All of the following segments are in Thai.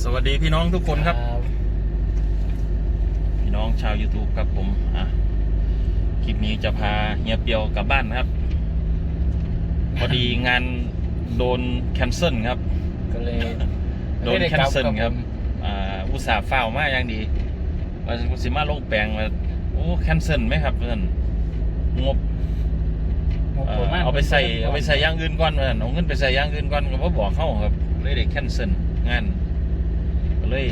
สวัสดีพี่น้องทุกคนครับ พี่น้องชาว YouTube ครับผมอะคลิปนี้จะพาเฮียเปียวกลับบ้านนะครับ พอดีงานโดนแคนเซิลครับ ก็เลยโดนไม่ไแคนเซิลกลัครับผมอ่าอุตส่าห์เฝ้าวมาอย่างดีว่าสิมาลงแปลงมาโอ้แคนเซิลไหมครับเพื่อนงบผมเอ่ผอมมเอาไปใส่เอาไปใส่อย่างอื่นก่อนเพื่อนเอาเงินไปใส่อย่างอื่นก่อนก็บ่บอกเข้าครับเลยได้แคนเซิลงานก็ เลย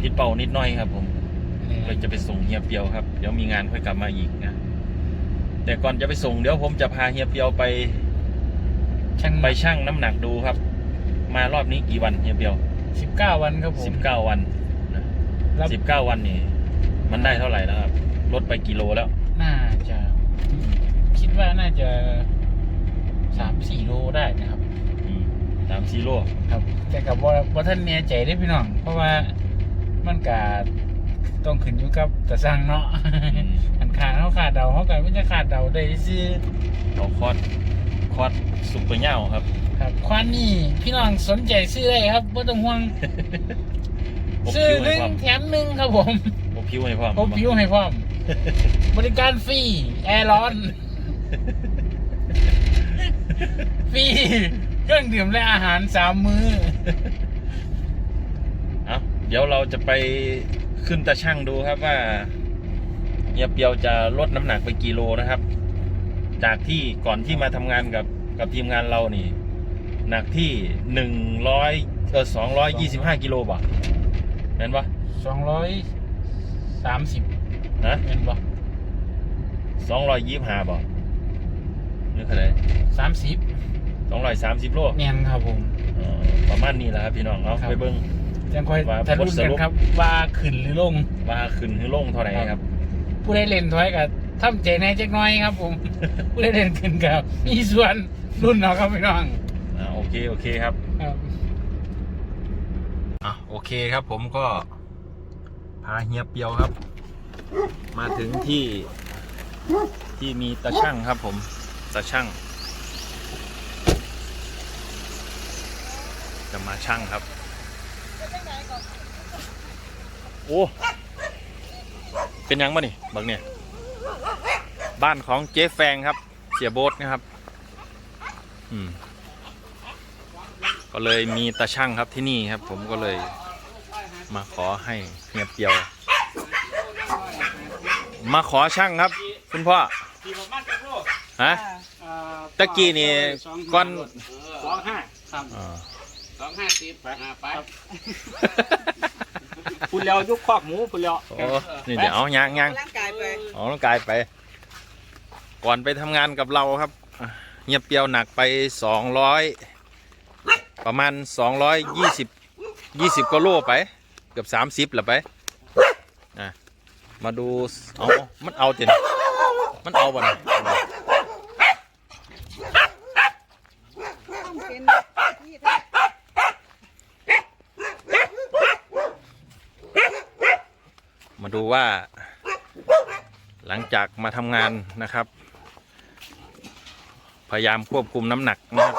ผิดเป้านิดหน่อยครับ ผมเราจะไปส่งเฮียเปียวครับ เดี๋ยวมีงานค่อยกลับมาอีกนะ แต่ก่อนจะไปส่งเดี๋ยวผมจะพาเฮียเปียวไปช่างไปชั่งน้ำหนักดูครับ มารอบนี้กี่วันเฮียเปียวสิบเก้าวันครับผมสิบเก้าวันรับสิบเก้าวันนี่ มันได้เท่าไหร่แล้วครับลดไปกิโลแล้ว น่าจะ คิดว่าน่าจะสามสี่โลได้นะครับ สามซีโร่ครับ แต่กับว่าว่าท่านแน่ใจได้อพี่น้อง เพราะว่ามันกาต้องขึ้นอยู่กับตะสั่งเนาะอันขาดเขาขาดเดาเขากันไม่จะขาดเดาได้ซื้อเอาคอดคอดสุกตัวเง่าครับ ครับควันนี่พี่น้องสนใจซื้อได้ครับไม่ต้องห่วงอบซื้อผิวหให้นึ่งพร้อมแถมหนึ่งครับผมอบผิวให้พร้อมพบผิวให้พร้อม บริการฟรีแอร์ร้อนฟรี เครื่องดื่มและอาหารสามมื้อเอาเดี๋ยวเราจะไปขึ้นตาช่างดูครับว่าเฮียเปียวจะลดน้ำหนักไปกี่โลนะครับ จากที่ก่อนที่มาทำงานกับกับทีมงานเรานี่ หนักที่หนึ่งร้อยเออสองร้อยยี่สิบห้ากิโลบ่ะเห็นปะสองร้อยสามสิบนะเป็นปะสองร้อยยี่สิบห้าบ่ะนี่เท่าไหร่สามสิบ สองร้อยสามสิบโลเนียนครับผมเออประมาณนี้แหละครับพี่น้องเอาครับไปเบิ้ง ยังค่อยว่าทะลุบทสกันรุปครับ ว่าขึ้นหรือลง ว่าขึ้นหรือลงเท่าไหร่ครับ ผู้ได้เล่นถอยกับทำใจในจักหน้อยครับ ผม ผู้ได้เล่นขึ้นกับมีส่วนรุ่นเนาะครับพี่น้องอ่าโอเคโอเคครับครับ อะโอเคครับผมก็ พาเฮียเปียวครับ มาถึงที่ที่มีตาช่างครับผมตาช่าง จะมาช่างครับ โอ้ เป็นยังบ่นี่บักเนี่ย บ้านของเจ๊แฟงครับ เสียโบ๊ทนะครับ อืม ก็เลยมีตาช่างครับที่นี่ครับ ผมก็เลยมาขอให้เฮียเปียว มาขอช่างครับ คุณพ่อฮะตะกี้นี่ก้อนสองห้าครับอ่า สองห้าสิบไปไปคุณเลี้ยวยุคคอกหมูคุณเลี้ยวโอ้นี่เดี๋ยวเอายางยางร่างกายไปเอาร่างกายไป ก่อนไปทำงานกับเราครับอะเฮียเปียวหนักไปสองร้อยประมาณสองร้อยยี่สิบยี่สิบกิโลไป เกือบสามสิบละไปอะมาดูเอามันเอาเต็นมันเอาบ่นะ ต้องเป็นที่แท้ มา ดูว่า หลังจากมาทำงานนะครับ พยายามควบคุมน้ำหนักนะครับ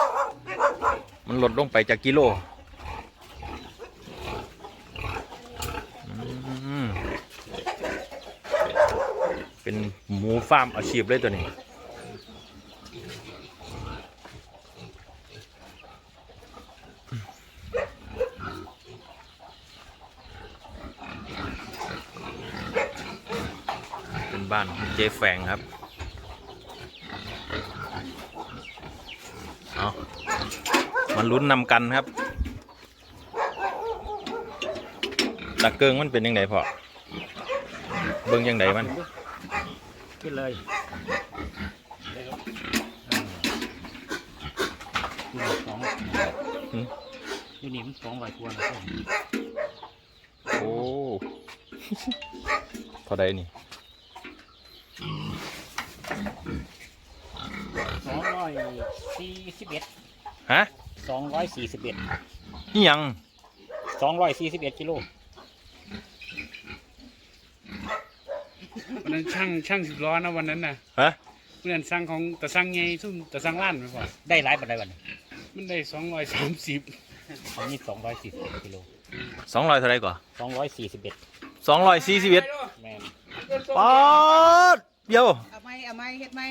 มันลดลงไปจากกิโลเป็นหมูฟาร์มอาชีพเลยตัวนี้บ้านของเจ๊แฟงครับ เอามาลุ้นนำกันครับตะเกิงมันเป็นยังไงพอเบิ่งยังไงมันขึ้นเลยสองหืมนี่นี่มันสองร้อยกว่านะโอ้เท่าใดนี่ สองร้อยสี่สิบเอ็ดฮะสองร้อยสี่สิบเอ็ดนี่ยังสองร้อยสี่สิบเอ็ดกิโลวันนั้นช่างช่างสิบล้อนะวันนั้นน่ะฮะเพื่อนช่างของตะสั่งไงซุ่มตะสั่งล้านไปก่อนได้หลายปันไดวันมันได้สองร้อยสามสิบอันนี้สองร้อยสี่สิบเอ็ดกิโลสองร้อยเท่าไหรก่อนสองร้อยสี่สิบเอ็ดสองร้อยสี่สิบเอ็ดแมนป๊อด เดียวเอาไหมเอาไหมเฮ็ดไหม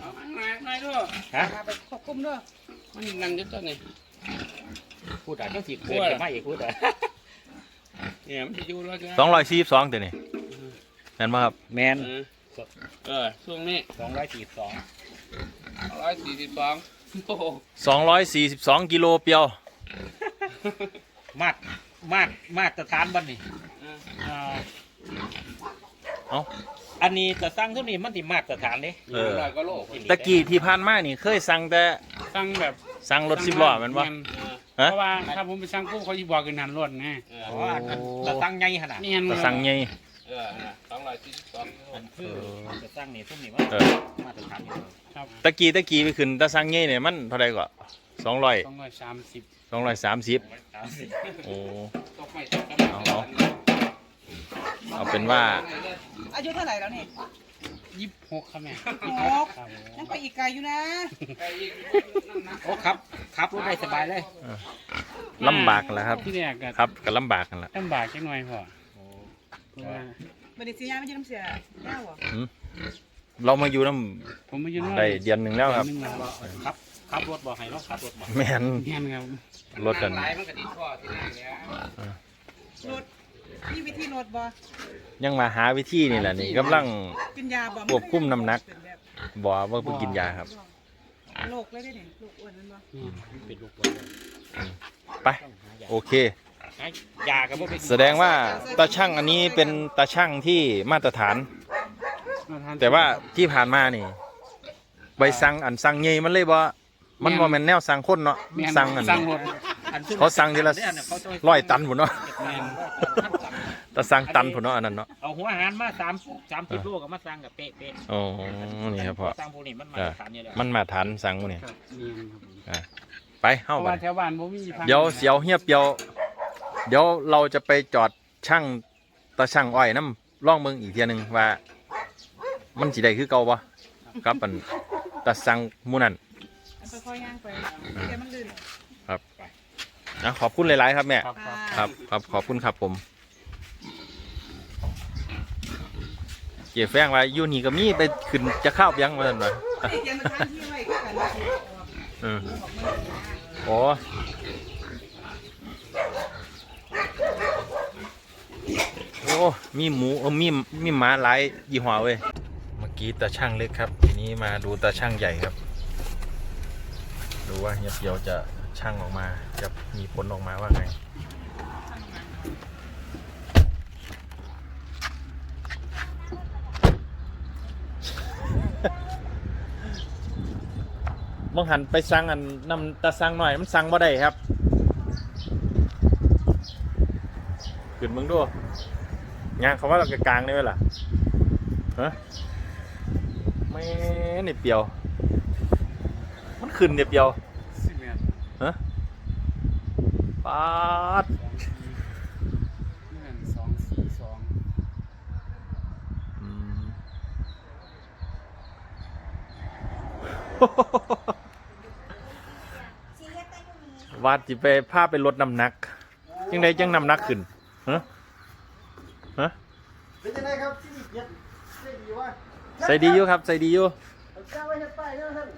เอาอันไหนไหนด้วยฮะมาไปควบคุมด้วยมันนั่งอยู่ตัวนี้พูดอะก็สิเกิดจะไม่อีกพูดอะเนี่ยมันจะอยู่แล้วกันสองร้อยสี่สิบสองเดี๋ยวนี้นั่นมาครับแมนเออเออช่วงนี้สองร้อยสี่สองร้อยสี่สิบสองโอ้โหสองร้อยสี่สิบสองกิโลเปียวมากมากมากตรฐานบันนี่เอออ่าเอ้าอันนี้จะสร้างเท่านี้มันที่มาตรฐานเด้เออ ร้อยก็โลตะกี้ที่ผ่านมานี่เคยสั่งแต่สั่งแบบสั่งรถสิบล้อแมันวะเฮะ เพราะว่าถ้าผมไปสั่งปุ๊บเขาจะบอกกันนันรถไงเออเพราะว่าจะสร้างใหญ่ขนาดนี่ยันแต่สั่งไง เออสองร้อยสี่สิบสองมันคือจะสร้างนี่ทุ่มนี่ว่าเออ มาตรฐานอยู่ครับตะกี้ตะกี้ไปขึ้นแตะสั่งไงเนี่ยมันเท่าไหรก่อนสองร้อยสองร้อยสามสิบสองร้อยสามสิบสามสิบ โอ้ ตกไม่ตกกันเอาเอา เอาเป็นว่า อายุเท่าไหร่แล้วนี่ยี่สิบหกครับแม่หกครับผมยังไปอีกไกลอยู่นะไอ้อีกนั่งนักโอ้ครับครับรถได้สบายเลยลำบากแหล้วครับที่แรกก็ครับก็ลำบากกันแหละลำบากจังหน่อยพอเพราะว่าบัดนี้สิยาไม่ยืมเสียแก้วเหรอหืมเรามาอยู่น้ผมมาอยู่นอกำได้เดือนหนึ่งแล้วครับเดือนหนึ่งแล้วครับขับรถบอกให้เราขับรถบอกแม่นเงี้ยครับรถกันหลายมันก็ติดข้อที่นั่นเนี่ยรถ มีวิธีรถบ่ยังมาหาวิธีนี่แหละนี่กำลัง กินยาบ่ควบคุมน้ำหนักเป็นแบบบอกว่าเพิ่งกินยาครับ โรคเลยได้นี่โรคอ้วนนั่นบ่นี่เป็นลูกรถไป ต้องหายาโอเค หายากับพวกแสดงว่าตาช่างอันนี้เป็นตาช่างที่มาตรฐาน แต่ว่าที่ผ่านมานี่ใบสั่งอันสั่งใหญ่มันเลยบ่มันบ่แม่นแนวสั่งคนเนาะแม่นสั่งอันสั่งรถ เขาสั่งทีละร้อยตันพุ่นเนาะแม่นแต่สั่งตันพุ่นเนาะอันนั้นเนาะเอาหัวอาหารมาสามสามสิบโลกับมาสร้างกับเป๊ะเป๊ะอ๋อนี่ครับพ่อสร้างพวกนี้มันมาอ่าตรฐานอยู่แล้วมันมาฐานสั่งหมื้นี่ครับแม่นครับผมอ่าไปเพเฮาราะบัว่าดแถวบ้านผมมีทางเดี๋ยวเสียวเฮียบเดียว เดี๋ยวเราจะไปจอดช่างตาช่างอ้อยน้ำล่องเมืองอีกเทียหนึงว่า มันสิได้คือเก่าบ่ครับอันตาสั่งหมู่นั่นค่อยๆย่างไปเดี๋ยวมัน ลื่นนะขอบคุณหลายๆครับแม่ครับครับครับครับขอบคุณครับผมเกี่ยแฟงว่าอยู่นี่ก็มีไปขึ้นจะเข้ายังมาสั่นวะเดี๋ยวมันทางที่ไว้คือกันว่าสิออกเออออกมาเลยนะโอ้โอ้มีหมูเออมีมีหมาหลายยี่ห้อเว้ยเมื่อกี้ตาช่างเล็กครับ ทีนี้มาดูตาช่างใหญ่ครับ ดูว่าเฮียเปียวจะ ช่างออกมาจะมีผลออกมาว่าไงมองหันไปสั่งอันนำตาสั่งหน่อยมันสั่งบ่ได้ครับขึ้นมึงดูงานเขาว่าเรากลางๆนี่เว้ยล่ะฮะไม่นี่เปียว มันขึ้นเนี่ยเปียว สิแม่น ฮะ ปาดนี่มันสองสี่สองอืมวาดจิไปพาไปลดน้ำหนัก ยังไงจังน้ำหนักขึ้นฮะฮะเป็นยังไงครับที่เย็ดใส่ดีวะใส่ดีอยู่ครับใส่ดีอยู่เจ้าไว้เฮ็ดป้ายเด้อท่าน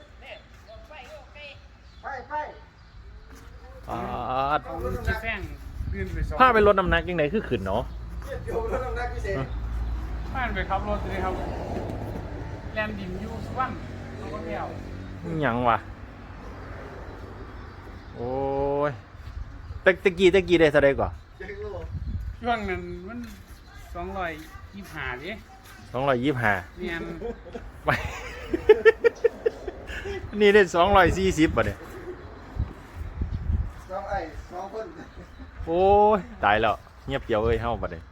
ป้ายป้าย ปาดเอาที่แฟงขึ้นไปสองพาไปลดน้ำหนักยังไงคือขึ้นเนาะเจ็ดโยมแล้วน้ำหนักพิเศษบ้านไปขับรถเลยครับ แลนดินอยูสวรรณเขาก็เที่ยวอิหยังวะโอ้ยตะตะกี้ตะกี้ได้เท่าไดก่อนเจ็ดโลช่วงนั้นมันสองร้อยยี่สิบห้าดิสองร้อยยี่สิบห้าเนียนไป นี่ได้สองร้อยสี่สิบป่ะเนี่ย สองไอ้สองคน โอ้ยตายแล้วเงียบเปียวเอ้ยเฮ้าป่ะเนี่ย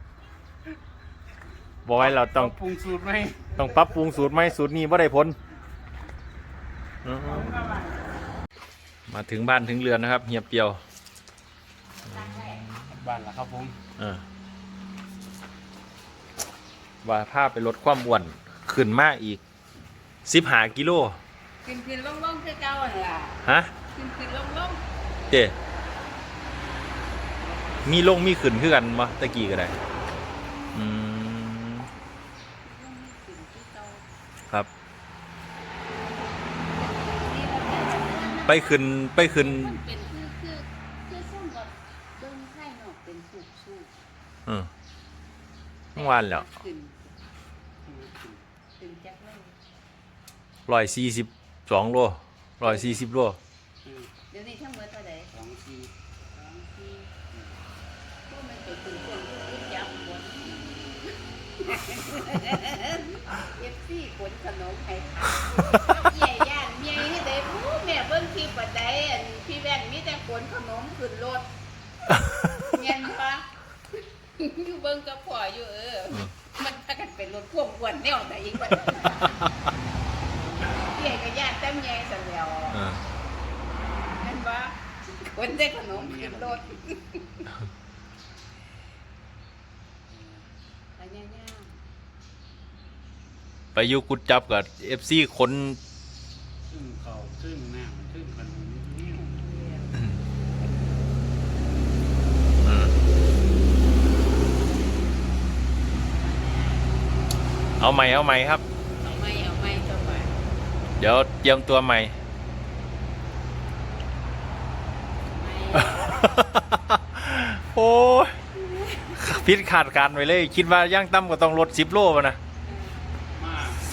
บอกไว้เราต้องปรุงสูตรไหมต้องปรับปรุงสูตรไหมสูตรนี้ว่าได้ผลอื้อหือมาถึงบ้านถึงเรือนนะครับเงียบเปียวบ้านละครับผมเออว่าภาพไปลดความอ้วนขึ้นมาอีกสิบหากิโล ขึ้นขึ้นลงลงคือเก่าหั่นล่ะฮะขึ้นขึ้นลงลงเจ มีลงมีขึ้นคือกันบ่ตะกี้ก็ได้อืมครับ ไปขึ้นไปขึ้นมันเป็นคือคือคือส้มกับเบิ้งไข่นอกเป็นสูบสูบอืมเมื่อวานแล้วขึ้นขึ้นจักเลยร้อยสี่สิบสองโลร้อยสี่สิบโลเดี๋ยวนี้ทั้งหมดเท่าไหร่สองสี่ วกมันตัวตึงเครื่องคือจับหมดเอฟซีขนขนมให้ทานใหญ่ย่านเมียให้ได้ผู้แม่เบิ้งคลิปปัดใดอันพี่แว่นมีแต่ขนขนมขึ้นรถเงี้ยปะอยู่เบิ่งกับพ่ออยู่เออ มันพากันเป็นรถพ่วงอ้วนแนวไหนอีกวะเพี่ก็ญาติแต่เมียสั่นแล้วเออเห็นปะคนได้ขนมขึ้นรถไปย่าง ไปอยุกุดจับกับเอฟซีคนซึ่งเขาซึ่งน้ำซึ่งขนมนี่อืมเอาใหม่เอาใหม่ครับๆเอาไม่เอาไม่ตัวไปเดี๋ยวเตรียมตัวใหม่ ไม่โอ้ยพิษขาดการไปเลย คิดว่าย่างตั้มก็ต้องลดสิบโลป่ะนะมาก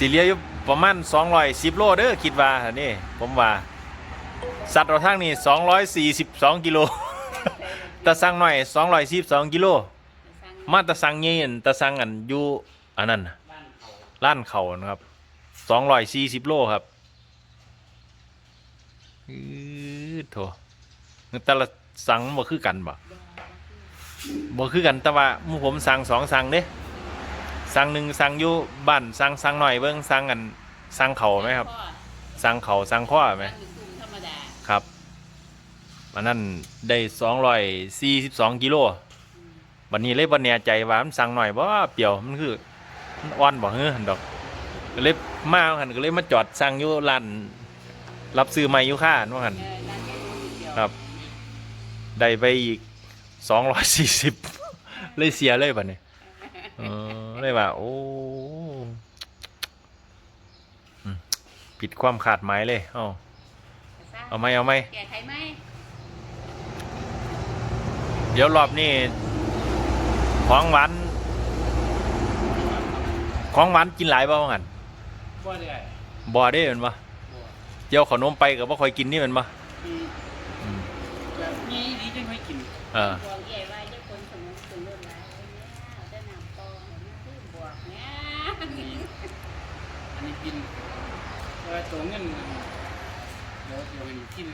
สิเหลียอยู่ประมาณสองร้อยสิบโลเด้อคิดว่านี่ผมว่า สัตว์เราทั้งนี้สองร้อยสี่สิบสองกิโลตะสั่งหน่อยสองร้อยสิบสองกิโลมาตะสั่งเงี้ยนตะสั่งอันอยู่อันนั้นน่ะบ้านเขาล้านเขานะครับสองร้อยสี่สิบโลครับอือโถแต่ละสั่งบ่คือกันบ่บ่คือกันแต่ว่ามู่ผมสั่งสองสั่งเด้ สั่งหนึ่งสั่งอยู่บ้านสั่งสั่งหน่อยเบิ่งสั่งกันสั่งเขาไหมครับสั่งเขาสั่งข้อไหมสั่งอยู่กลุ่มธรรมดาครับอันนั้นได้สองร้อยสี่สิบสองกิโลวันนี้เลยบันแน่ใจว่ามันสั่งหน่อยว่าเปรียวมันคือมันอ่อนบ่เฮ้อหั่นดอกก็เลยมาหันก็เลยมาจอดสั่งอยู่ร้านรับซื้อไม้อยู่ค่าว่าหันเออร้านใหญ่ดูเดียวครับ ได้ไปอีกสองร้อยสี่สิบเลยเสียเลยบัดนี้ เออเลยว่า โอ้อืมผิดความขาดหมายเลย เอาเอาไหมเอาไหมแก้ไขไหมเดี๋ยวรอบนี้ของหวานของหวานกินหลายบ่ว่างั้นบ่ได้บ่ได้แม่นบ่บ่เดี๋ยวขนมไปก็บ่ค่อยกินนี่แม่นบ่คืออืมแบบนี้ดีจังไม่กิน เออ บอกใหญ่ว่าจะคนขนมขึ้นรถหลายเนี่ยเอาแต่น้ำตองเนี่ยคือบวกเนี่ย อันนี้กิน เออตัวเงินเดี๋ยวเดี๋ยวเห็นที่น